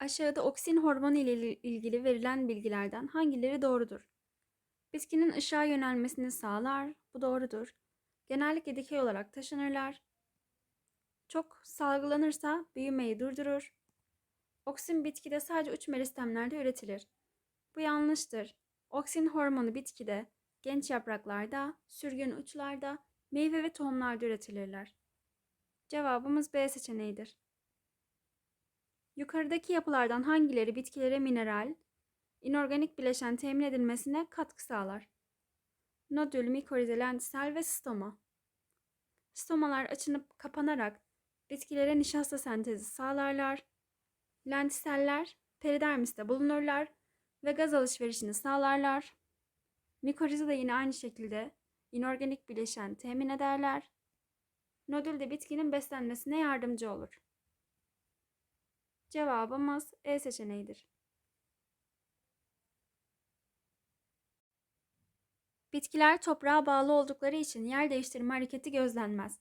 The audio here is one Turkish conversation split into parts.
Aşağıda oksin hormonu ile ilgili verilen bilgilerden hangileri doğrudur? Bitkinin ışığa yönelmesini sağlar. Bu doğrudur. Genellikle dikey olarak taşınırlar. Çok salgılanırsa büyümeyi durdurur. Oksin bitkide sadece uç meristemlerde üretilir. Bu yanlıştır. Oksin hormonu bitkide, genç yapraklarda, sürgün uçlarda, meyve ve tohumlarda üretilirler. Cevabımız B seçeneğidir. Yukarıdaki yapılardan hangileri bitkilere mineral, inorganik bileşen temin edilmesine katkı sağlar? Nodül, mikorize, lentisel ve stoma. Stomalar açınıp kapanarak bitkilere nişasta sentezi sağlarlar. Lentiseller peridermiste bulunurlar ve gaz alışverişini sağlarlar. Mikorize de yine aynı şekilde inorganik bileşen temin ederler. Nodül de bitkinin beslenmesine yardımcı olur. Cevabımız E seçeneğidir. Bitkiler toprağa bağlı oldukları için yer değiştirme hareketi gözlenmez.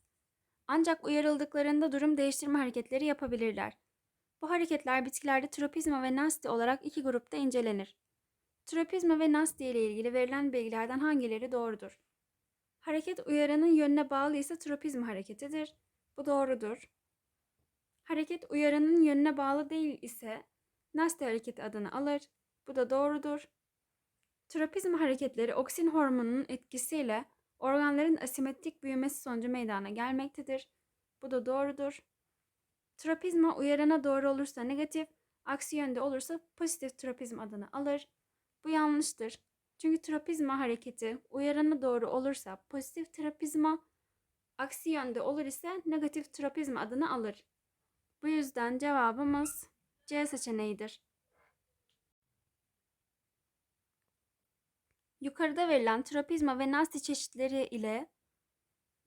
Ancak uyarıldıklarında durum değiştirme hareketleri yapabilirler. Bu hareketler bitkilerde tropizma ve nasti olarak iki grupta incelenir. Tropizma ve nasti ile ilgili verilen bilgilerden hangileri doğrudur? Hareket uyaranın yönüne bağlı ise tropizma hareketidir. Bu doğrudur. Hareket uyaranın yönüne bağlı değil ise Nasti hareketi adını alır. Bu da doğrudur. Tropizma hareketleri oksin hormonunun etkisiyle organların asimetrik büyümesi sonucu meydana gelmektedir. Bu da doğrudur. Tropizma uyarana doğru olursa negatif, aksi yönde olursa pozitif tropizm adını alır. Bu yanlıştır. Çünkü tropizma hareketi uyarana doğru olursa pozitif tropizma, aksi yönde olur ise negatif tropizma adını alır. Bu yüzden cevabımız C seçeneğidir. Yukarıda verilen tropizma ve nasti çeşitleri ile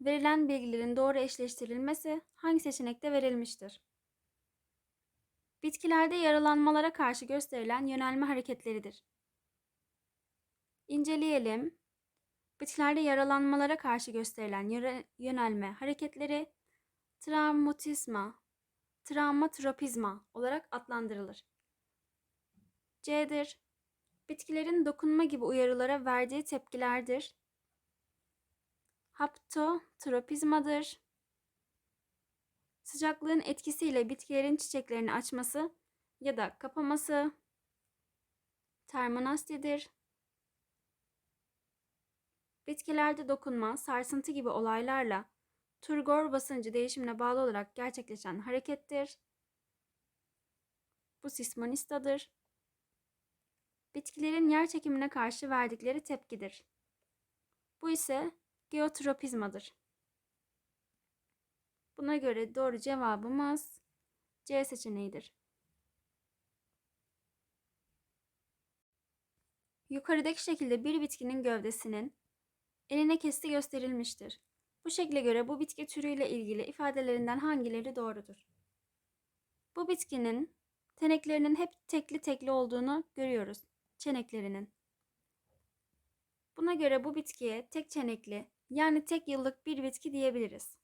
verilen bilgilerin doğru eşleştirilmesi hangi seçenekte verilmiştir? Bitkilerde yaralanmalara karşı gösterilen yönelme hareketleridir. İnceleyelim. Bitkilerde yaralanmalara karşı gösterilen yönelme hareketleri travmatisma, travmatropizma olarak adlandırılır. C'dir. Bitkilerin dokunma gibi uyarılara verdiği tepkilerdir. Haptotropizmadır. Sıcaklığın etkisiyle bitkilerin çiçeklerini açması ya da kapaması termonastidir. Bitkilerde dokunma, sarsıntı gibi olaylarla turgor basıncı değişimine bağlı olarak gerçekleşen harekettir. Bu sismonistadır. Bitkilerin yer çekimine karşı verdikleri tepkidir. Bu ise geotropizmadır. Buna göre doğru cevabımız C seçeneğidir. Yukarıdaki şekilde bir bitkinin gövdesinin eline kesti gösterilmiştir. Bu şekle göre bu bitki türüyle ilgili ifadelerinden hangileri doğrudur? Bu bitkinin teneklerinin hep tekli tekli olduğunu görüyoruz. Çeneklerinin. Buna göre bu bitkiye tek çenekli yani tek yıllık bir bitki diyebiliriz.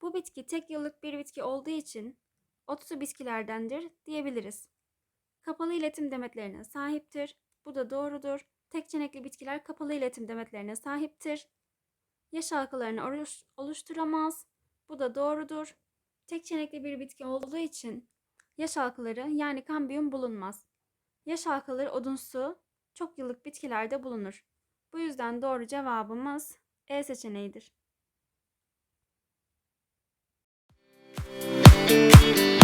Bu bitki tek yıllık bir bitki olduğu için otlu bitkilerdendir diyebiliriz. Kapalı iletim demetlerine sahiptir. Bu da doğrudur. Tek çenekli bitkiler kapalı iletim demetlerine sahiptir yaş halkalarını oluşturamaz. Bu da doğrudur. Tek çenekli bir bitki olduğu için yaş halkaları yani kambiyum bulunmaz. Yaş halkaları odunsu, çok yıllık bitkilerde bulunur. Bu yüzden doğru cevabımız E seçeneğidir. Müzik